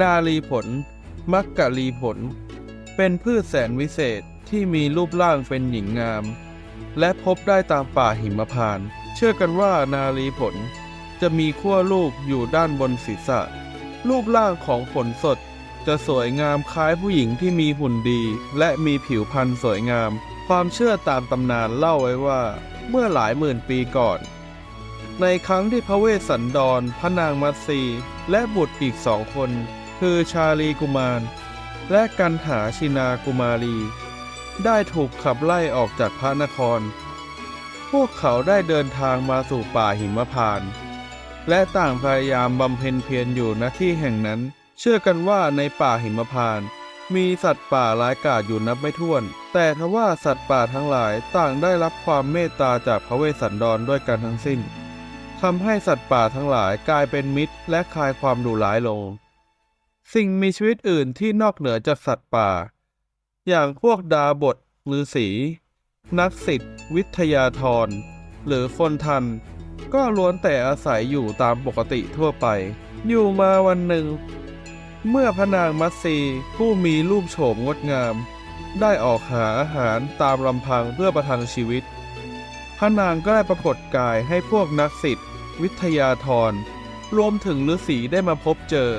นาลีผล มักกะลีผล เป็นพืชแสนวิเศษที่มีรูปร่างเป็นหญิงงาม และพบได้ตามป่าหิมพาน เชื่อกันว่านาลีผล จะมีขั้วลูกอยู่ด้านบนศีรษะ รูปร่างของผลสดจะสวยงามคล้ายผู้หญิงที่มีหุ่นดี และมีผิวพรรณสวยงาม ความเชื่อตามตำนานเล่าไว้ว่า เมื่อหลายหมื่นปีก่อน ในครั้งที่พระเวสสันดร พระนางมัตสีและบุตรอีกสองคน คือชาลีกุมาร และกันหาชินากุมารี ได้ถูกขับไล่ออกจากพระนคร พวกเขาได้เดินทางมาสู่ป่าหิมพานต์และต่างพยายามบำเพ็ญเพียรอยู่ณที่แห่งนั้น เชื่อกันว่าในป่าหิมพานต์มีสัตว์ป่าร้ายกาจอยู่นับไม่ถ้วน แต่ทว่าสัตว์ป่าทั้งหลายต่างได้รับความเมตตาจากพระเวสสันดรด้วยกันทั้งสิ้นทำให้สัตว์ป่าทั้งหลายกลายเป็นมิตรและคลายความดุร้ายลง สิ่งมีชีวิตอื่นที่นอกเหนือจากสัตว์ป่า อย่างพวกดาบทฤาษีนักสิทธิ์วิทยาธรหรือคนทัน ก็ล้วนแต่อาศัยอยู่ตามปกติทั่วไป อยู่มาวันหนึ่ง เมื่อพระนางมัตสีผู้มีรูปโฉมงดงาม ได้ออกหาอาหารตามลำพังเพื่อประทังชีวิต พระนางก็ได้ปรากฏกายให้พวกนักสิทธิ์วิทยาธรรวมถึงฤาษีได้มาพบเจอ